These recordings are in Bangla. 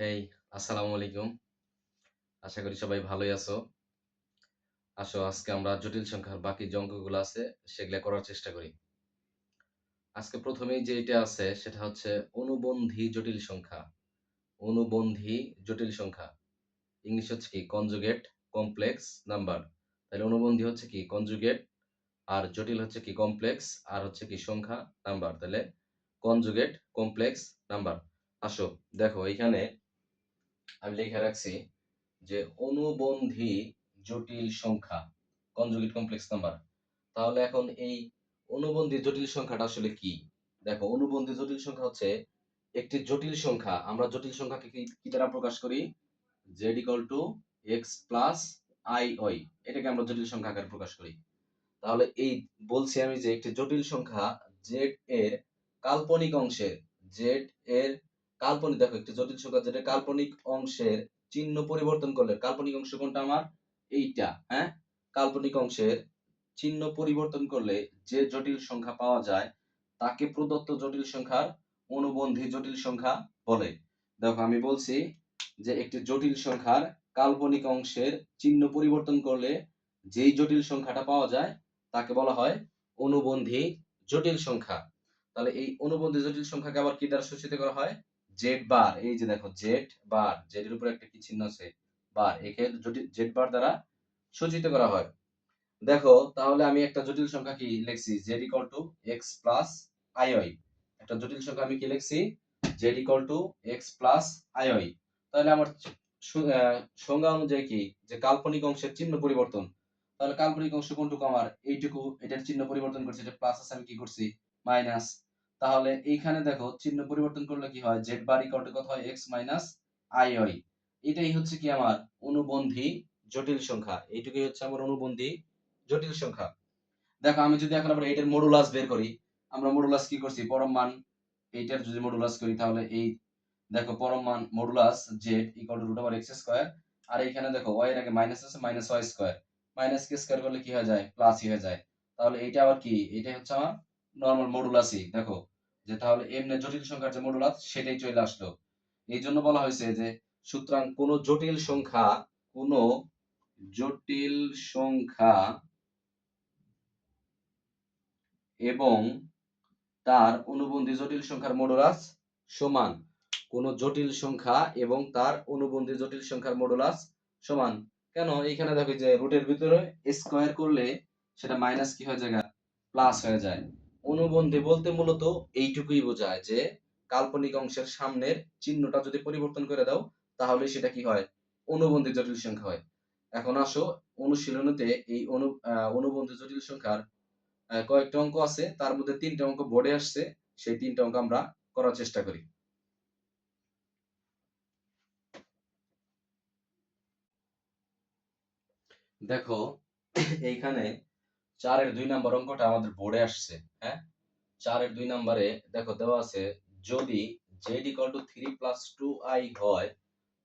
হেই আসসালামু আলাইকুম। আশা করি সবাই ভালোই আছো। আসো, আজকে আমরা জটিল সংখ্যার বাকি যে অঙ্কগুলো আছে, সেগুলো করার চেষ্টা করি। আজকে প্রথমেই যে এটা আছে, সেটা হচ্ছে অনুবন্ধী জটিল সংখ্যা। অনুবন্ধী জটিল সংখ্যা। ইংলিশ হচ্ছে কি? Conjugate, complex, number. তাহলে অনুবন্ধী হচ্ছে কি? কনজুগেট, আর জটিল হচ্ছে কি? কমপ্লেক্স, আর হচ্ছে কি? সংখ্যা, নাম্বার। তাহলে কনজুগেট, কমপ্লেক্স, নাম্বার। আসো, দেখো এখানে আমি লিখে রাখছি যে অনুবন্ধী জটিল সংখ্যা কনজুগেট কমপ্লেক্স নাম্বার তাহলে এখন এই অনুবন্ধী জটিল সংখ্যাটা আসলে কি? দেখো, অনুবন্ধী জটিল সংখ্যা হচ্ছে একটি জটিল সংখ্যা। আমরা জটিল সংখ্যাকে কি দ্বারা প্রকাশ করি? Z equal to x plus i y এটাকে আমরা জটিল সংখ্যা আকারে প্রকাশ করি। তাহলে এই বলছি আমি যে একটি জটিল সংখ্যা জেড এর কাল্পনিক অংশের জেড এর কাল্পনিক, দেখো একটি জটিল সংখ্যা যেটা কাল্পনিক অংশের চিহ্ন পরিবর্তন করলে, কাল্পনিক অংশ কোনটা আমার? এইটা হ্যাঁ? কাল্পনিক অংশের চিহ্ন পরিবর্তন করলে যে জটিল সংখ্যা পাওয়া যায়, তাকে প্রদত্ত জটিল সংখ্যার অনুবন্ধী জটিল সংখ্যা বলে। দেখো, আমি বলছি যে একটি জটিল সংখ্যার কাল্পনিক অংশের চিহ্ন পরিবর্তন করলে যেই জটিল সংখ্যাটা পাওয়া যায়, তাকে বলা হয় অনুবন্ধী জটিল সংখ্যা। তাহলে এই অনুবন্ধী জটিল সংখ্যাকে আবার কি দ্বারা সূচিত করা হয়? জেড বার, এই যে দেখো, জেড বার জেড এর উপরে একটা কি চিহ্ন আছে? বার, একে জেড বার দ্বারা সূচিত করা হয়। দেখো, তাহলে আমি একটা জটিল সংখ্যা কি লিখছি? Z equal to x plus i y একটা জটিল সংখ্যা আমি কি লিখছি? Z equal to x plus i y তাহলে আমার সংজ্ঞা অনুযায়ী কি? যে কাল্পনিক অংশের চিহ্ন পরিবর্তন। তাহলে কাল্পনিক অংশ কোনটুকু আমার? এইটুকু, এটার চিহ্ন পরিবর্তন করছি, এটা প্লাস আছে, আমি কি করছি? মাইনাস তাহলে এইখানে দেখো চিহ্ন পরিবর্তন করলে কি হয়? জেড বার ইকুয়াল টু কত হয়? এক্স মাইনাস আই ওই এটাই হচ্ছে কি আমার অনুবন্ধী জটিল সংখ্যা। এইটুকুই হচ্ছে আমার অনুবন্ধী জটিল সংখ্যা। দেখো আমি যদি এখন আবার এটার মডুলাস বের করি, আমরা মডুলাস কি করছি? পরম মান এইটার যদি মডুলাস করি, তাহলে এই দেখো পরম মান modulus z equal to root over x square আর এইখানে দেখো ওয়াই এর আগে মাইনাস আছে মাইনাস ওয়াই স্কয়ার মাইনাস কে স্কয়ার করলে কি হয়ে যায়? প্লাস হয়ে যায়। তাহলে এইটা আবার কি? এটা হচ্ছে আমার নরমাল মডুলাসই দেখো। যে তাহলে এমনি জটিল সংখ্যার যে মডুলাস সেটাই চলে আসলো। এই জন্য বলা হয়েছে যে, সুতরাং কোন জটিল সংখ্যা, কোন জটিল সংখ্যা এবং তার অনুবন্ধী জটিল সংখ্যার মডুলাস সমান। কোন জটিল সংখ্যা এবং তার অনুবন্ধী জটিল সংখ্যার মডুলাস সমান। কেন? এইখানে দেখো যে রুটের ভিতরে স্কয়ার করলে সেটা মাইনাস কি হয়ে যায় প্লাস হয়ে যায়। অনুবন্ধী বলতে মূলত এইটুকুই বোঝায় যে কাল্পনিক অংশের সামনের চিহ্নটা যদি পরিবর্তন করে দাও, তাহলে সেটা কি হয়? অনুবন্ধী জটিল সংখ্যা হয়। এখন আসো, অনুশীলনীতে এই অনু অনুবন্ধী জটিল সংখ্যার কয়েকটা অঙ্ক আছে, তার মধ্যে তিনটা অঙ্ক বোর্ডে আসছে, সেই তিনটা অঙ্ক আমরা করার চেষ্টা করি। দেখো, এইখানে চারের দুই নাম্বার অঙ্কটা আমাদের বোর্ডে আসছে হ্যাঁ? চারের দুই নাম্বারে দেখো দেওয়া আছে, যদি z equal to three plus two i হয়,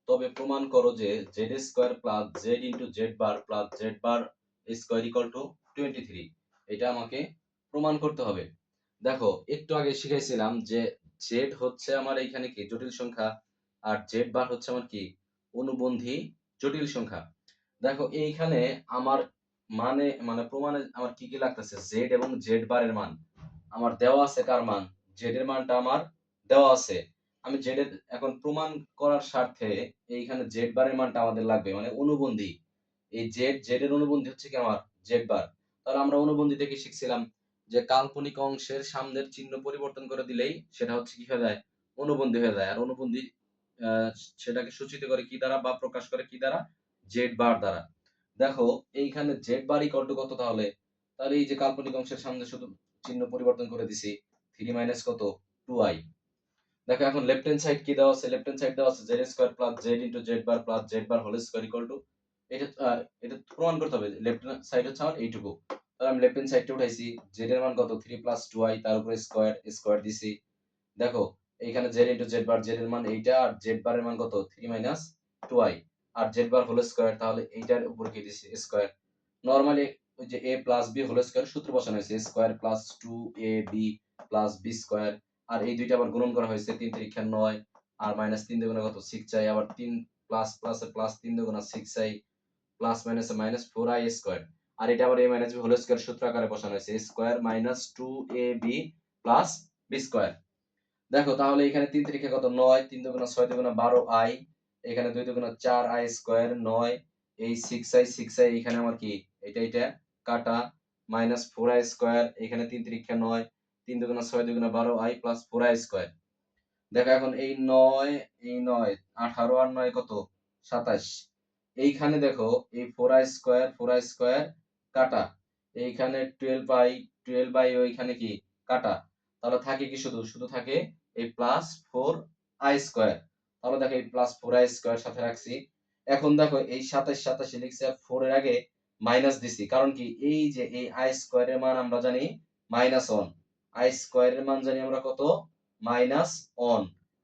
তবে প্রমাণ করো যে z square plus z into z bar plus z bar square equal to twenty three এটা আমাকে প্রমাণ করতে হবে। দেখো, একটু আগে শিখাইছিলাম যে জেড হচ্ছে আমার এইখানে কি জটিল সংখ্যা, আর জেড বার হচ্ছে আমার কি? অনুবন্ধী জটিল সংখ্যা। দেখো, এইখানে আমার মানে মানে প্রমাণে আমার কি কি লাগতেছে? জেড এবং জেড বারের মান। আমার দেওয়া আছে কার মান? জেড এর মানটা আমার দেওয়া আছে। আমি জেড এর এখন প্রমাণ করার স্বার্থে এইখানে জেড বারের মানটা আমাদের লাগবে মানে অনুবন্ধী। এই জেড জেড এর অনুবন্ধী হচ্ছে কি আমার জেড বার। তাহলে আমরা অনুবন্ধী থেকে শিখছিলাম যে কাল্পনিক অংশের সামনের চিহ্ন পরিবর্তন করে দিলেই সেটা হচ্ছে কি হয়ে যায়? অনুবন্ধী হয়ে যায়। আর অনুবন্ধী সেটাকে সূচিত করে কি দ্বারা বা প্রকাশ করে কি দ্বারা? জেড বার দ্বারা। দেখো, এইখানে জেড বার ইকুয়াল টু কত তাহলে? তাহলে এই যে কাল্পনিক অংশের সামনে শুধু চিহ্ন পরিবর্তন করে দিছি থ্রি মাইনাস কত? টু আই দেখো, এখন লেফট হ্যান্ড সাইড কি দেওয়া আছে? লেফট হ্যান্ড সাইড দেওয়া আছে z square plus z into z bar plus z bar whole square equal to এটা এটা প্রমাণ করতে হবে লেফট সাইড হচ্ছে আমার এইটুকু। তাহলে আমি লেফট হ্যান্ড সাইডটা উঠাইছি জেড এর মান কত? থ্রি প্লাস টু আই তার উপরে স্কোয়ার স্কোয়ার দিছি। দেখো, এইখানে z into z bar z এর মান এইটা, আর জেড বার এর মান কত? থ্রি মাইনাস টু আই আর জেড বার হোল স্কোয়ার তাহলে এইটার উপর কি দিছি? স্কোয়ার নরমালি ওই যে a plus b whole square সূত্র বসানো হয়েছে square plus two a b plus b square আর এই দুইটা আবার গুণন করা হয়েছে তিন তিরিক্ষা নয়, আর মাইনাস তিন দুগুণে কত? সিক্স আই আবার তিন প্লাস প্লাস প্লাস তিন দুগুণা six i plus minus minus four i square আর এটা আবার a minus b whole square সূত্র আকারে বসানো হয়েছে square minus two a b plus b square দেখো তাহলে এখানে তিন তিরিখে কত? নয়, তিন দুগুণা ছয় দুগুণা বারো আই এখানে দুই দুগুণা চার আই স্কোয়ার নয়, এই সিক্স আই সিক্স আই এখানে আমার কি? এটা এটা, কাটা মাইনাস ফোর আই স্কোয়ার, এখানে তিন তিরিখে নয়, তিন দুগুণা ছয় দুগুণা বারো i plus four i square. দেখো এখন এই নয় এই নয়, আঠারো আর নয় কত? সাতাশ। এইখানে দেখো, এই four i square four i square, কাটা। এইখানে টুয়েলভ আই টুয়েলভ আই ওইখানে কি? কাটা। তাহলে থাকে কি শুধু? শুধু থাকে এই প্লাস ফোর আই স্কোয়ার। তাহলে দেখো এই প্লাস ফোর আই স্কোয়ার সাথে রাখছি। এখন দেখো এই সাতাশ সাতাশে লিখছি ফোর এর আগে মাইনাস দিছি। কারণ কি? এই যে এই আই স্কোয়ারের মান আমরা জানি মাইনাস ওয়ান আই স্কোয়ারের মান জানি আমরা কত? মাইনাস ওয়ান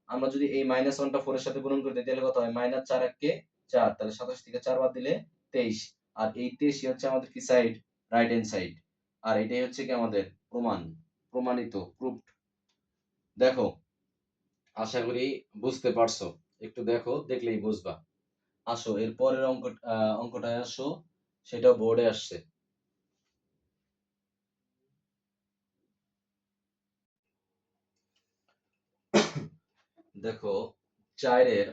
আমরা যদি এই মাইনাস ওয়ানটা ফোর এর সাথে গুণন করি তাহলে কত হয়? মাইনাস চার এককে চার। তাহলে সাতাশ থেকে চার বাদ দিলে তেইশ। আর এই তেইশই হচ্ছে আমাদের কি সাইড রাইট হ্যান্ড সাইড আর এটাই হচ্ছে কি আমাদের প্রমাণ। প্রমাণিত প্রুফড দেখো আশা করি বুঝতে পারছ। একটু দেখো, দেখলেই বুঝবা। আসো, এর পরের অঙ্ক অঙ্কটায় আসো সেটা বোর্ডে আসছে। দেখো চারের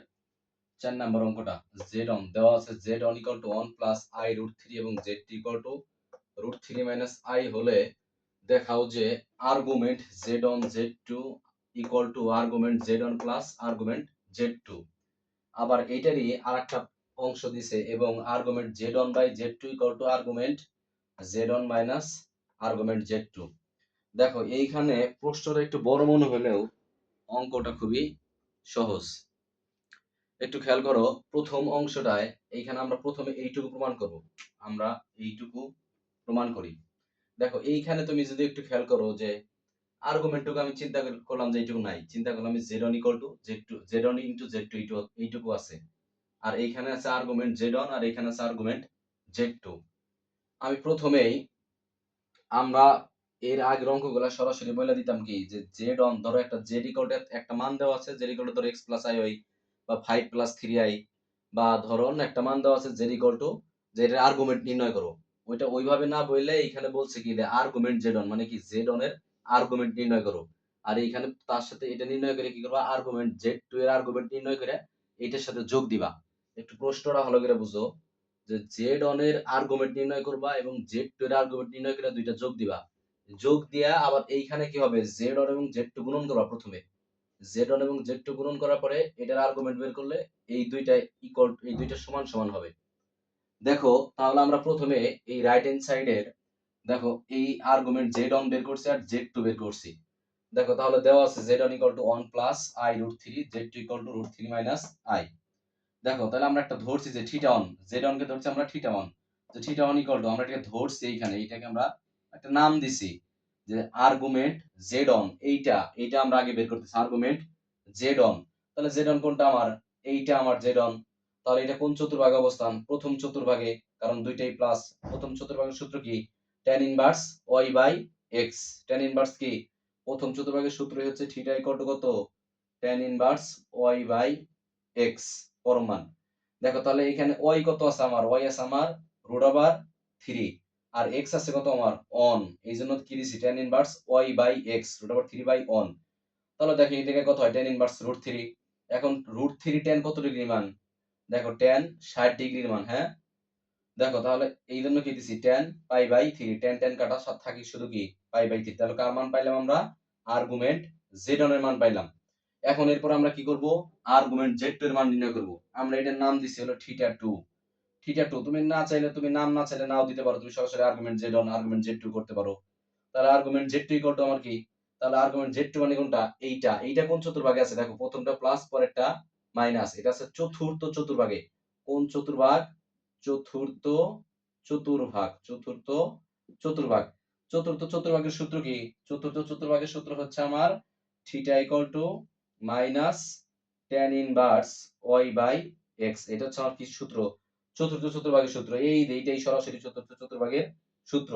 চার নাম্বার অঙ্কটা জেড অন দেওয়া আছে z one equal to one plus i root three এবং z two equal to root three minus i হলে দেখাও যে argument z one z two equal to argument z one plus argument z two আবার এইটারই আর একটা অংশ দিছে এবং argument z one by z two equal to argument z one minus argument z two দেখো, এইখানে প্রশ্নটা একটু বড় মনে হলেও অঙ্কটা খুবই সহজ। একটু খেয়াল করো, প্রথম অংশটায় এইখানে আমরা প্রথমে এইটুকু প্রমাণ করব। আমরা এইটুকু প্রমাণ করি। দেখো, এইখানে তুমি যদি একটু খেয়াল করো যে আর্গুমেন্টটুকু আমি চিন্তা করলাম যে এইটুকু নাই। চিন্তা করলাম z one equal to z two z one into z two এইটুকু আছে। আর এইখানে আছে আর্গুমেন্ট জেড অন আর এইখানে আছে আর্গুমেন্ট জেড টু আমি প্রথমেই আমরা এর আগের অঙ্কগুলা সরাসরি বলে দিতাম কি? যে জেড অন ধরো একটা জেড ইকুয়াল একটা মান দেওয়া আছে জেড ইকুয়াল ধরো এক্স প্লাস আই ওয়াই বা ফাইভ প্লাস থ্রি আই বা ধরো একটা মান দেওয়া আছে জেড ইকুয়াল টু যে এটার আর্গুমেন্ট নির্ণয় করো। ওইটা ওইভাবে না বললে এইখানে বলছে কি যে আর্গুমেন্ট জেড অন মানে কি জেড অন এর আর্গুমেন্ট নির্ণয় করো। আর এইখানে তার সাথে এটা নির্ণয় করে কি করবা? আর্গুমেন্ট জেড টু এর আর্গুমেন্ট নির্ণয় করে এটার সাথে যোগ দিবা। একটু প্রশ্নটা ভালো করে বুঝো। যে জেড অন এর আর্গুমেন্ট নির্ণয় করবা এবং জেড টু এর আর্গুমেন্ট নির্ণয় করে দুইটা যোগ দিবা। যোগ দিয়া আবার এইখানে কি হবে? জেড অন এবং জেড টু গুণন করবা প্রথমে। জেড অন এবং জেড টু গুণন করার পরে এটার আর্গুমেন্ট বের করলে এই দুইটা ইকুয়াল এই দুইটা সমান সমান হবে। দেখো, তাহলে আমরা প্রথমে এই রাইট হ্যান্ড সাইডের দেখো, এই আর্গুমেন্ট জেড অন বের করছি আর জেড টু বের করছি। দেখো, তাহলে দেওয়া আছে z one equal to one plus i root three z two equal to root three minus i দেখো, তাহলে আমরা একটা ধরছি যে থিটা অন জেড অন কে ধরছি আমরা থিটা অন তো থিটা অন ইকুয়াল টু আমরা এটাকে ধরছি এইখানে, এইটাকে আমরা একটা নাম দিছি যে আর্গুমেন্ট জেড অন এইটা এইটা আমরা আগে বের করতেছি আর্গুমেন্ট জেড অন তাহলে জেড অন কোনটা আমার? এইটা আমার জেড অন তাহলে এটা কোন চতুর্ভাগে অবস্থান? প্রথম চতুর্ভাগে, কারণ দুইটাই প্লাস প্রথম চতুর্ভাগের সূত্র কি? Tan inverse y by x. Tan inverse কি? প্রথম চতুর্ভাগের সূত্রই হচ্ছে থিটা ইকুয়াল টু কত? tan inverse y by x, পরম মান। দেখো, তাহলে এখানে y কত আছে আমার? y আছে আমার রুট ওভার 3 আর x আছে কত আমার? অন এই জন্য কি দিছি? tan inverse y by x root over 3 by one তাহলে দেখো, এই দিকে কত হয়? tan ইনভার্স রুট 3 এখন রুট 3 tan কত ডিগ্রি মান? দেখো, tan 60 ডিগ্রির মান হ্যাঁ? দেখো তাহলে এই জন্য কি দিছি tan pi by 3 tan tan কাটা সাথে থাকি শুধু কি? পাই বাই 3 তাহলে কার মান পাইলাম আমরা? আর্গুমেন্ট জেড এর মান পাইলাম। এখন এরপর আমরা কি করব? আর্গুমেন্ট z এর মান নির্ণয় করব। আমরা এটার নাম দিছি হলো থিটা 2 থিটা 2 তুমি না চাইলে, তুমি নাম না চাইলে নাও দিতে পারো। তুমি সরাসরি argument z one argument z two করতে পারো। তাহলে আর্গুমেন্ট z2 ইকুয়াল টু আমার কি? তাহলে আর্গুমেন্ট জেড টু মানে কোনটা? এইটা। এইটা কোন চতুর্ভাগে আছে? দেখো, প্রথমটা প্লাস পরেরটা মাইনাস এটা আছে চতুর্থ চতুর্ভাগে। কোন চতুর্ভাগ? চতুর্থ, চতুর্ভাগ চতুর্থ চতুর্ভাগ। চতুর্থ, চতুর্ভাগের সূত্র কি? চতুর্থ, চতুর্ভাগের সূত্র হচ্ছে আমার theta equal to minus tan inverse y by x এটা হচ্ছে আমার কি সূত্র? চতুর্থ, চতুর্ভাগের সূত্র। এই এইটাই সরাসরি চতুর্থ, চতুর্ভাগের সূত্র।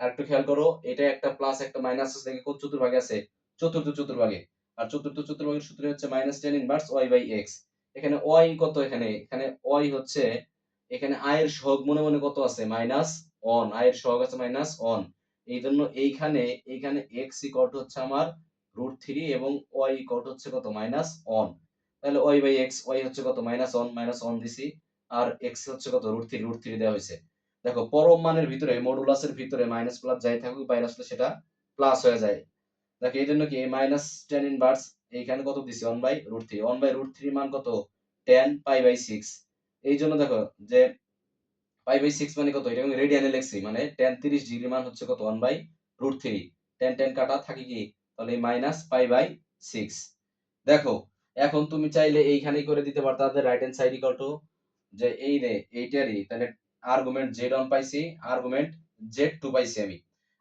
আর একটু খেয়াল করো, এটা একটা প্লাস একটা মাইনাস আছে কোন চতুর্ভাগে আছে? চতুর্থ, চতুর্ভাগে। আর চতুর্থ, চতুর্ভাগের সূত্র হচ্ছে minus tan inverse y by x এখানে ওয়াই কত এখানে? এখানে ওয়াই হচ্ছে এখানে আয়ের সহগ মনে মনে কত আছে? মাইনাস অন আয়ের সহগ আছে মাইনাস অন এই জন্য এইখানে এইখানে এক্স ইকট হচ্ছে আমার রুট থ্রি এবং ওয়াই ইকট হচ্ছে কত? মাইনাস অন তাহলে ওয়াই বাই এক্স ওয়াই হচ্ছে কত? মাইনাস অন মাইনাস অন দিছি। আর এক্স হচ্ছে কত? রুট থ্রি রুট থ্রি দেওয়া হয়েছে। দেখো, পরম মানের ভিতরে মডুলাসের ভিতরে মাইনাস প্লাস যাই থাকুক বাইরে আসলে সেটা প্লাস হয়ে যায়। দেখো এই জন্য কি মাইনাস টেন ইনভার্স এইখানে কত দিছি? One by root three one by root three মান কত? টেন পাই বাই সিক্স এই জন্য দেখো যে পাই বাই সিক্স মানে কত? এটা আমি রেডিয়ানে লিখছি মানে টেন তিরিশ ডিগ্রি মান হচ্ছে কত? One by root three tan tan কাটা থাকি কি? তাহলে মাইনাস পাই বাই সিক্স দেখো, এখন তুমি চাইলে এইখানেই করে দিতে পারো। তাদের right hand side equal to যে এই রে, এইটারই, তাহলে আর্গুমেন্ট জেড অন পাইছি আর্গুমেন্ট জেড টু পাইছি আমি।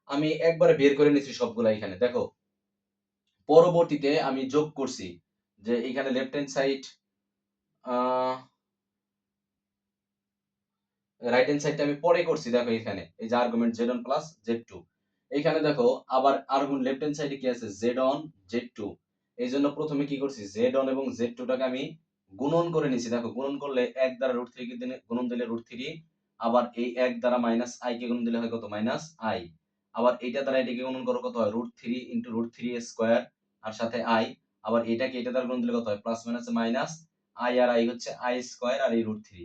আমি একবারে বের করে নিয়েছি সবগুলা এখানে। দেখো, পরবর্তীতে আমি যোগ করছি যে এখানে left hand side right hand সাইডটা আমি পরে করছি, দেখো এখানে, এই যে argument z one plus z two এইখানে দেখো, আবার আর্গুমেন্ট লেফট হ্যান্ড সাইডে কি আছে? জেড অন জেড টু এই জন্য প্রথমে কি করছি? জেড অন এবং জেড টুটাকে আমি গুণন করে নিছি। দেখো, গুণন করলে এক দ্বারা রুট থ্রি গুণন দিলে রুট থ্রি আবার এই এক দ্বারা মাইনাস আই কে গুণন দিলে হয় কত? মাইনাস আই আবার এটা দ্বারা এটাকে গুণন করো কত হয়? Root three into root three square আর সাথে আই আবার এটাকে এটা দ্বারা গুণন দিলে কত হয়? প্লাস মাইনাস মাইনাস আই আর আই হচ্ছে আই স্কোয়ার আর এই রুট থ্রি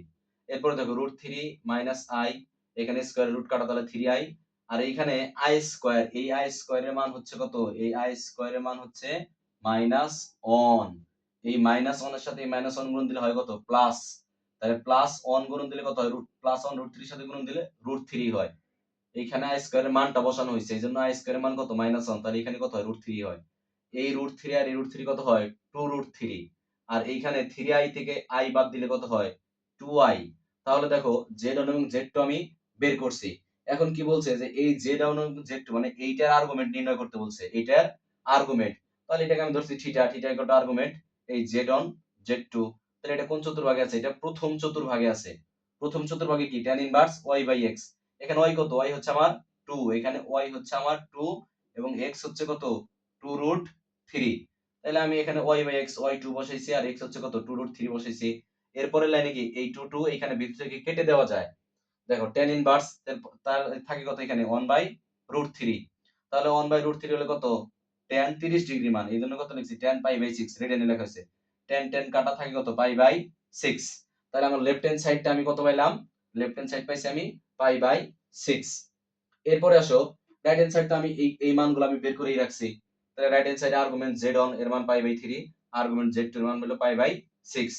এরপরে দেখো রুট থ্রি মাইনাস আই এখানে স্কোয়ার রুট কাটা তাহলে থ্রি আই আর এইখানে আই স্কোয়ার এই আই স্কোয়ারের মান হচ্ছে কত? এই আই স্কোয়ারের মান হচ্ছে মাইনাস অন এই মাইনাস এর সাথে এই মাইনাস ওয়ান গুণন দিলে হয় কত? প্লাস তাহলে প্লাস ওয়ান গুণন দিলে কত হয়? রুট প্লাস ওয়ান রুট থ্রির সাথে গুণন দিলে রুট থ্রি হয়। এইখানে আই স্কোয়ারের মানটা বসানো হয়েছে এই জন্য আই স্কোয়ারের মান কত? মাইনাস ওয়ান তাহলে এখানে কত হয়? রুট থ্রি হয়। এই রুট থ্রি আর এই রুট থ্রি কত হয়? টু রুট থ্রি আর এইখানে থ্রি আই থেকে আই বাদ দিলে কত হয়? টু আই তাহলে দেখো জেড ওয়ান এবং জেড টু আমি বের করছি। এখন কি বলছে যে এই জেড ওয়ান এবং জেড টু মানে এইটার আর্গুমেন্ট নির্ণয় করতে বলছে, এইটার আর্গুমেন্ট তাহলে এটাকে আমি ধরছি থিটা থিটা একটা আর্গুমেন্ট এই অন জেড টু তাহলে এটা কোন চতুর্ভাগে আছে? এটা প্রথম চতুর্ভাগে আছে। প্রথম চতুর্ভাগে কি? tan inverse y by x এখানে y কত? y হচ্ছে আমার 2 এখানে y হচ্ছে আমার 2 এবং x হচ্ছে কত? 2 রুট 3 তাহলে আমি এখানে y বাই x, y 2 বসাইছি, আর x হচ্ছে কত? 2 রুট 3 বসাইছি। এরপরের লাইনে কি? এই 2 2 এখানে ভিতর থেকে কেটে দেওয়া যায়। দেখো, tan ইনভার্স তার থাকে কত এখানে? ওয়ান বাই রুট থ্রি তাহলে ওয়ান বাই রুট থ্রি হলে কত? টেন তিরিশ ডিগ্রি মান। এই জন্য কত লিখছি? tan পাই বাই 6 রেডিয়ানে লেখা হয়েছে। tan tan কাটা থাকে কত? পাই বাই 6 তাহলে আমার লেফট হ্যান্ড সাইডটা আমি কত পাইলাম? লেফট হ্যান্ড সাইড পাইছি আমি পাই বাই সিক্স এরপরে আসো রাইট হ্যান্ড সাইডটা আমি এই এই মানগুলো আমি বের করেই রাখছি। তাহলে রাইট হ্যান্ড সাইডে আর্গুমেন্ট জেড অন এর মান pi by 3 argument z two এর মান হলো পাই বাই 6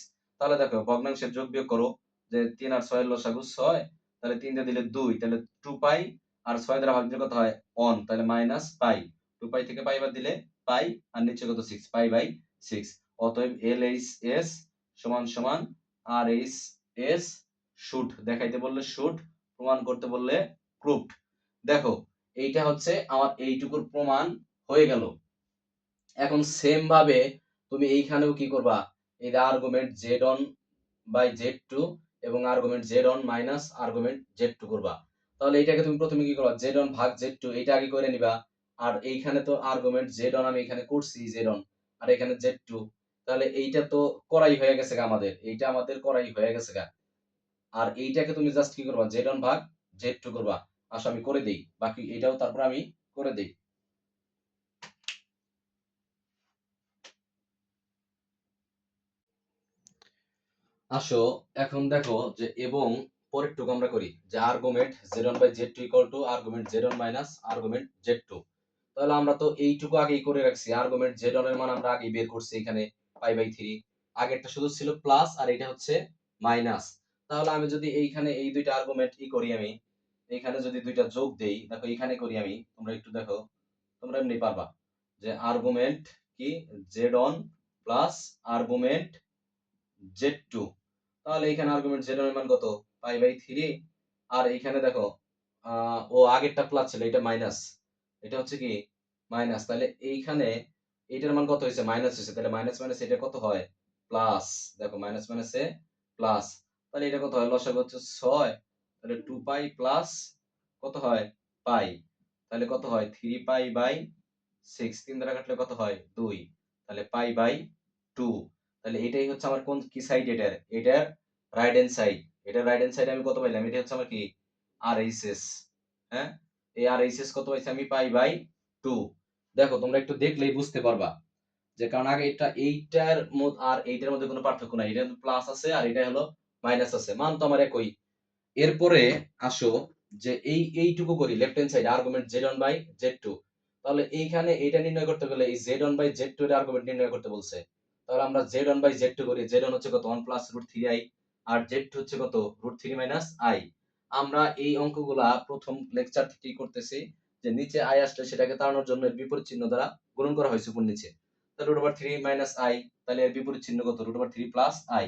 তাহলে দেখো, ভগ্নাংশের যোগ বিয়োগ করো যে তিন আর 6 এর লসাগু ছয়, তাহলে 3 দিয়ে দিলে দুই, তাহলে টু পাই আর 6 দ্বারা ভাগ দিলে কত হয়? অন তাহলে মাইনাস পাই টু পাই থেকে পাই বাদ দিলে পাই আর নিচে কত? 6 পাই বাই 6 অতএব এল এইচ এস সমান সমান আর এইচ এস শুট দেখাইতে বললে শুট প্রমাণ করতে বললে প্রুফড দেখো, এইটা হচ্ছে আমার এইটুকুর প্রমাণ হয়ে গেল। এখন সেম ভাবে তুমি এইখানেও কি করবা? এই argument z one by z two এবং argument z one minus argument z two করবা। তাহলে এটাকে তুমি প্রথমে কি করবা? জেড অন ভাগ জেড টু এটা আগে করে নিবা। আর এইখানে তো আর্গুমেন্ট জেড অন আমি এখানে করছি জেড অন আর এখানে জেড টু তাহলে এইটা তো করাই হয়ে গেছে গা আমাদের। এইটা আমাদের করাই হয়ে গেছে গা। আর এইটাকে তুমি জাস্ট কি করবা? জেড অন ভাগ জেড টু করবা। আসো আমি করে দেই। বাকি এটাও তারপর আমি করে দেই। আসো, এখন দেখো যে এবং পরেরটুকু আমরা করি, যে argument z one by z two equal to argument z one minus argument z two তাহলে আমরা তো এইটুকু আগেই করে রাখছি আর্গুমেন্ট জেড এর মান আমরা আগেই বের করছি এখানে পাই বাই থ্রি আগেরটা শুধু ছিল প্লাস আর এটা হচ্ছে মাইনাস তাহলে আমি যদি এইখানে এই দুইটা আর্গুমেন্ট ই করি আমি, এইখানে যদি দুইটা যোগ দেই, দেখো এখানে করি আমি, তোমরা একটু দেখো, তোমরা এমনি পারবা। যে আর্গুমেন্ট কি? Z one plus argument z two তাহলে এখানে আর্গুমেন্ট জেড এর মান কত? পাই বাই থ্রি আর এইখানে দেখো ও আগেরটা প্লাস ছিল, এটা মাইনাস এটা হচ্ছে কি? মাইনাস তাহলে এইখানে এইটার মান কত হয়েছে? মাইনাস হয়েছে। তাহলে মাইনাস মাইনাস এটা কত হয়? প্লাস দেখো মাইনাস মাইনাসে প্লাস তাহলে এটা কত হয়? লসাগু হচ্ছে ছয়। তাহলে টু পাই প্লাস কত হয়? পাই তাহলে কত হয়? থ্রি পাই বাই সিক্স তিন দ্বারা কাটলে কত হয়? দুই। তাহলে পাই বাই টু তাহলে এটাই হচ্ছে আমার কোন কি সাইড এটার? এটার রাইট হ্যান্ড সাইড এটার রাইট হ্যান্ড সাইড আমি কত পাইলাম? এটা হচ্ছে আমার কি? আর হ্যাঁ? এই আর কত পাইছি আমি? পাই বাই টু দেখো, তোমরা একটু দেখলেই বুঝতে পারবা যে কারণ আগে এটা এইটার মধ্যে আর এইটার মধ্যে কোনো পার্থক্য নাই। এটা প্লাস আছে আর এটা হলো মাইনাস আছে। মান তো আমার একই। এরপরে আসো যে এই, এইটুকু করি left hand side argument z one by z two তাহলে এইখানে এটা নির্ণয় করতে গেলে এই z one by z two এর আর্গুমেন্ট নির্ণয় করতে বলছে। তাহলে আমরা z one by z two করি। জেড ওয়ান হচ্ছে কত? One plus root three i R Z two হচ্ছে কত? রুট থ্রি মাইনাস আই আমরা এই অঙ্কগুলা প্রথম লেকচার থেকেই করতেছি যে নিচে আই আসলে সেটাকে তাড়ানোর জন্য বিপরীত চিহ্ন দ্বারা গুণন করা হয়েছে উপর নিচে। তাহলে root over three minus i তাহলে এর বিপরীত চিহ্ন কত? Root over three plus i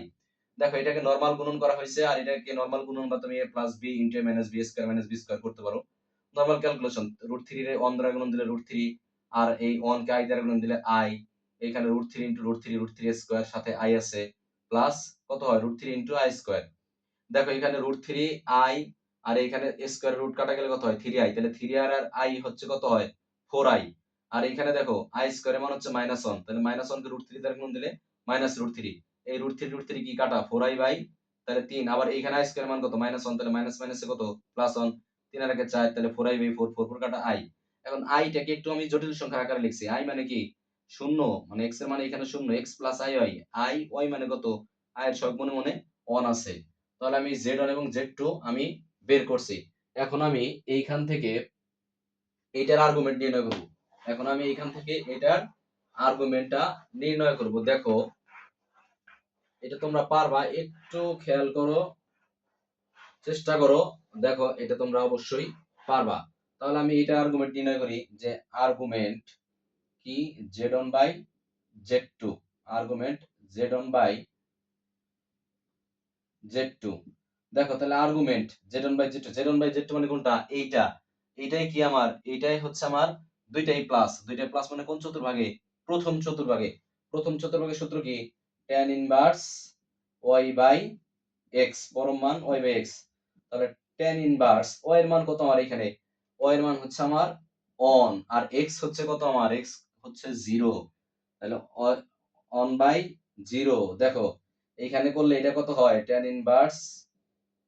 দেখো, এটাকে নরমাল গুণন করা হয়েছে আর এটাকে নরমাল গুণন বা তুমি a plus b into minus b square minus b square করতে পারো। নরমাল ক্যালকুলেশন রুট থ্রি রে অন দ্বারা গুণন দিলে রুট থ্রি আর এই অন কে আই দ্বারা গুণন দিলে আই এখানে root three into root three root three square সাথে আই আছে প্লাস কত হয়? Root three into i square দেখো, এখানে রুট থ্রি আই আর এখানে স্কোয়ার রুট কাটা গেলে কত হয়? থ্রি আই তাহলে থ্রি আর আর আই হচ্ছে কত হয়? ফোর আই আর এখানে দেখো আই স্কোয়ার মান হচ্ছে মাইনাস ওয়ান তাহলে মাইনাস ওয়ান কে রুট থ্রি দ্বারা গুণ দিলে মাইনাস রুট থ্রি এই রুট থ্রি রুট থ্রি কি কাটা? ফোর আই বাই তাহলে তিন। আবার এইখানে আই স্কোয়ার মান কত? মাইনাস ওয়ান তাহলে মাইনাস মাইনাসে কত? প্লাস ওয়ান তিন আর একে চার, তাহলে four i by four four four কাটা আই এখন আইটাকে একটু আমি জটিল সংখ্যার আকারে লিখছি। আই মানে কি? শূন্য মানে এক্সের মানে এখানে শূন্য x plus i y i y মানে কত? আই এর সব মনে মনে ওয়ান আছে। তাহলে আমি জেড ওয়ান এবং জেড টু আমি বের করছি। এখন আমি এইখান থেকে এইটার আর্গুমেন্ট নির্ণয় করব। এখন আমি এইখান থেকে এটার আর্গুমেন্টটা নির্ণয় করব। দেখো, এটা তোমরা পারবা, একটু খেয়াল করো, চেষ্টা করো। দেখো, এটা তোমরা অবশ্যই পারবা। তাহলে আমি এটা আর্গুমেন্ট নির্ণয় করি যে আর্গুমেন্ট কি? Z one by z two argument z one by z two দেখো, তাহলে argument z one by z two z one by z two মানে কোনটা? এইটা। এইটাই কি আমার? এইটাই হচ্ছে আমার দুইটাই প্লাস দুইটাই প্লাস মানে কোন চতুর্ভাগে? প্রথম চতুর্ভাগে। প্রথম চতুর্ভাগের সূত্র কি? tan inverse y by x পরম মান y বাই x তাহলে tan ইনভার্স y এর মান কত আমার এখানে? y এর মান হচ্ছে আমার অন আর x হচ্ছে কত আমার? x হচ্ছে জিরো তাহলে অন বাই জিরো দেখো, এখানে করলে এটা কত হয়? tan ইনভার্স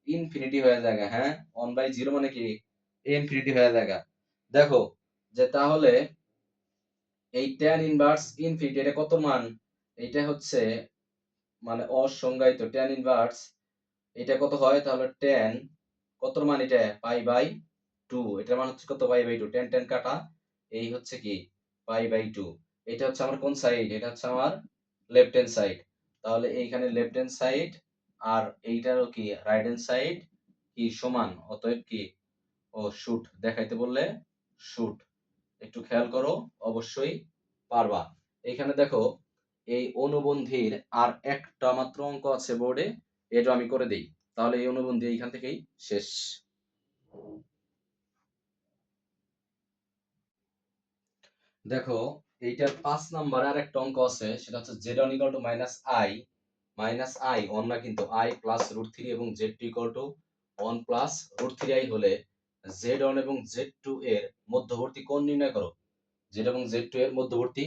ইনফিনিটি হয়ে যায় হ্যাঁ? অন বাই জিরো মানে কি? ইনফিনিটি হয়ে যায় দেখো, যে তাহলে এই tan ইনভার্স ইনফিনিটি এটা কত মান? এটা হচ্ছে মানে অসংজ্ঞায়িত, tan ইনভার্স এটা কত হয়? তাহলে টেন কত মান এটা? পাই বাই টু এটার মান হচ্ছে কত? Pi by two tan tan কাটা, এই হচ্ছে কি? Pi by two. এটা হচ্ছে আমার কোন সাইড এটা হচ্ছে আমার লেফট হ্যান্ড সাইড তাহলে এইখানে লেফট হ্যান্ড সাইড আর এইটারও কি রাইট হ্যান্ড সাইড কি সমান? অতএব কি? ও শুট দেখাইতে বললে শুট একটু খেয়াল করো, অবশ্যই পারবা। এখানে দেখো, এই অনুবন্ধীর আর একটা মাত্র অঙ্ক আছে বোর্ডে এটা আমি করে দেই। তাহলে এই অনুবন্ধী এইখান থেকেই শেষ। দেখো, এইটার পাঁচ নাম্বার আর একটা অঙ্ক আছে, সেটা হচ্ছে z one equal to minus i minus i on না কিন্তু আই প্লাস রুট থ্রি এবং z two equal to one plus root three i হলে জেড অন এবং জেড টু এর মধ্যবর্তী কোণ নির্ণয় করো। জেড এবং জেড টু এর মধ্যবর্তী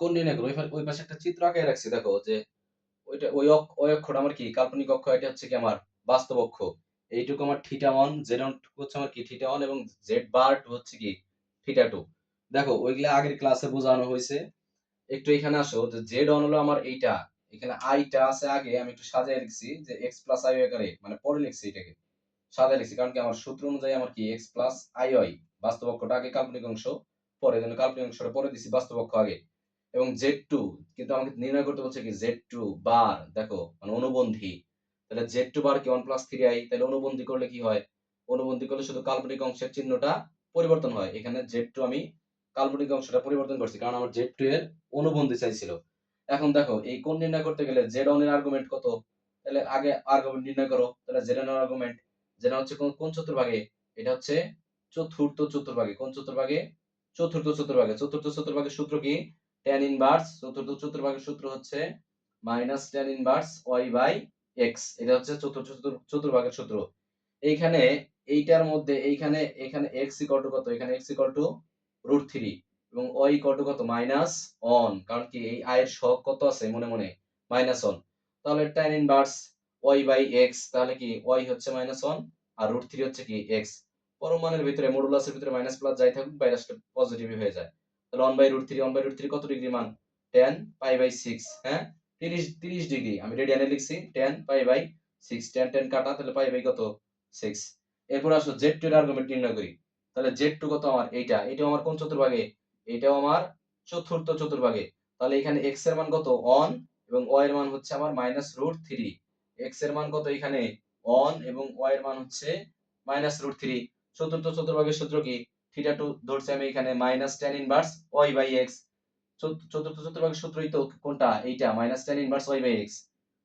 কোণ নির্ণয় করো। ওই পাশে একটা চিত্র আঁকে রাখছি, দেখো যে ওইটা ওই ওই অক্ষটা আমার কি? কাল্পনিক অক্ষ, এটা হচ্ছে কি আমার বাস্তব অক্ষ। এইটুকু আমার থিটা ওয়ান জেড ওয়ান হচ্ছে আমার কি? থিটা ওয়ান এবং জেড বার টু হচ্ছে কি? থিটা টু দেখো, ওইগুলা আগের ক্লাসে বোঝানো হয়েছে। একটু এখানে আসো যে জেড ওয়ান হলো আমার এইটা, এখানে আইটা আছে আগে, আমি একটু সাজায় লিখছি যে এক্স প্লাস আই আকারে মানে পরে লিখছি এটাকে। সাজায় লিখছি, কারণ কি আমার সূত্র অনুযায়ী আমার কি এক্স প্লাস আই ওয়াই বাস্তব অক্ষটা আগে কাল্পনিক অংশ, পরে জন্য কাল্পনিক অংশটা পরে দিছি বাস্তব অক্ষ আগে। এবং জেড টু কিন্তু আমাকে নির্ণয় করতে বলছে কি জেড টু বার দেখো মানে অনুবন্ধী। তাহলে জেড টু বার কি ওয়ান প্লাস থ্রি আই তাহলে অনুবন্ধী করলে কি হয়? অনুবন্ধী করলে শুধু কাল্পনিক অংশের চিহ্নটা পরিবর্তন হয়। এখানে জেড টু আমি কাল্পনিক অংশটা পরিবর্তন করছি, কারণ আমার জেড টু এর অনুবন্ধী চাইছিল। এখন দেখো, এই কোণ নির্ণয় করতে গেলে জেড অন এর আর্গুমেন্ট কত? তাহলে আগে আর্গুমেন্ট নির্ণয় করো, তাহলে জেড অন এর আর্গুমেন্ট যেটা হচ্ছে কোন কোন চতুর্ভাগে? এটা হচ্ছে চতুর্থ চতুর্ভাগে। কোন চতুর্ভাগে? চতুর্থ চতুর্ভাগে। চতুর্থ চতুর্ভাগের সূত্র কি? tan ইনভার্স চতুর্থ চতুর্ভাগের সূত্র হচ্ছে minus tan inverse y by x এটা হচ্ছে চতুর্থ চতুর্ভাগের সূত্র। এইখানে, এইটার মধ্যে, এইখানে, এখানে x ইকুয়াল টু কত? এখানে x equal to root three এবং ওয়াই ইকুয়াল টু কত? মাইনাস অন কারণ কি এই আয়ের শখ কত আছে? মনে মনে। মাইনাস অন তাহলে tan inverse y by x তাহলে কি ওয়াই হচ্ছে মাইনাস ওয়ান আর রুট থ্রি হচ্ছে কি এক্স পরমাণুর ভিতরে মডুলাসের ভিতরে মাইনাস প্লাস যাই থাকুক বাইরাসটা পজিটিভ হয়ে যায়। তাহলে one by root three one by root three কত ডিগ্রি মান? টেন পাই বাই সিক্স হ্যাঁ? তিরিশ তিরিশ ডিগ্রি আমি রেডিয়ানে লিখছি tan pi by six tan tan কাটা, তাহলে পাই বাই কত? সিক্স এরপর আসো জেড টু এর আর্গুমেন্ট নির্ণয় করি। তাহলে জেড টু কত আমার এইটা, এটাও আমার কোন চতুর্ভাগে? এটাও আমার চতুর্থ চতুর্ভাগে। তাহলে এখানে এক্সের মান কত? অন এবং ওয়াই এর মান হচ্ছে আমার মাইনাস রুট থ্রি এক্সের মান কত এখানে? অন এবং ওয়াই এর মান হচ্ছে মাইনাস রুট থ্রি চতুর্থ চতুর্ভাগের সূত্র কি? থিটা টু ধরছি আমি এখানে minus tan inverse y by x চতুর্থ চতুর্ভাগের সূত্রই তো কোনটা? এইটা minus tan inverse y by x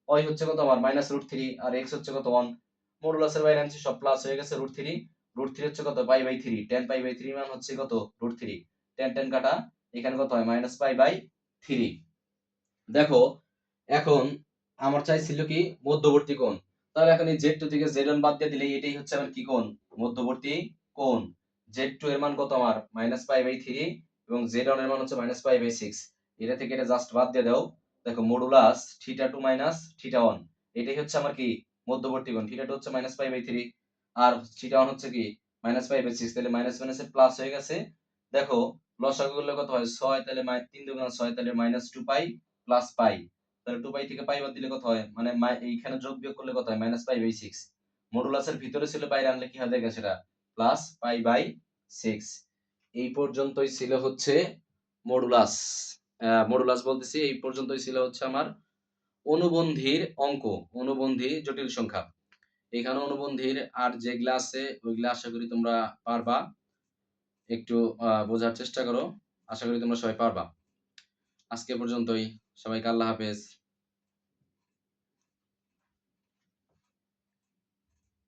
y হচ্ছে কত? আমার মাইনাস রুট থ্রি আর এক্স হচ্ছে কত? ওয়ান মডুলাসের বাইরে আনছি সব প্লাস হয়ে গেছে রুট থ্রি রুট থ্রি হচ্ছে কত? Pi by three tan pi by three মান হচ্ছে কত? রুট থ্রি টেন টেন কাটা। এখানে কত হয়? মাইনাস পাই বাই থ্রি দেখো, এখন আমার চাইছিল কি? মধ্যবর্তী কোণ। তাহলে এখন এই জেড টু থেকে জেড ওয়ান বাদ দিয়ে দিলে এটাই হচ্ছে আমার কি কোণ? মধ্যবর্তী কোণ। জেড টু এর মান কত আমার? মাইনাস পাই বাই থ্রি এবং জেড ওয়ানের মান হচ্ছে মাইনাস পাই বাই সিক্স এটা থেকে এটা জাস্ট বাদ দিয়ে দাও। দেখো modulus theta two minus theta one এটাই হচ্ছে আমার কি? মধ্যবর্তী কোণ। থিটা টু হচ্ছে মাইনাস পাই বাই থ্রি আর থিটা হচ্ছে কি মাইনাস পাই বাই সিক্স তাহলে মাইনাস মাইনাসে প্লাস হয়ে গেছে। দেখো লসাগু করলে কত হয়? ছয়, তাহলে তিন দুগুণ ছয়, তাহলে minus two pi plus pi তাহলে টু পাই থেকে পাই বাদ দিলে কত হয়? মানে এইখানে যোগ বিয়োগ করলে কত হয়? মাইনাস পাই বাই সিক্স মডুলাসের ভিতরে ছিল বাইরে আনলে কি হবে দেখে সেটা? প্লাস পাই বাই সিক্স এই পর্যন্তই ছিল হচ্ছে মডুলাস মডুলাস বলতেছি, এই পর্যন্তই ছিল হচ্ছে আমার অনুবন্ধীর অঙ্ক, অনুবন্ধী জটিল সংখ্যা। এখানে অনুবন্ধীর আর যেগুলা আছে ওইগুলা আশা করি তোমরা পারবা। একটু বোঝার চেষ্টা করো। আশা করি তোমরা সবাই পারবা। আজকে পর্যন্তই। সবাইকে আল্লাহ হাফেজ।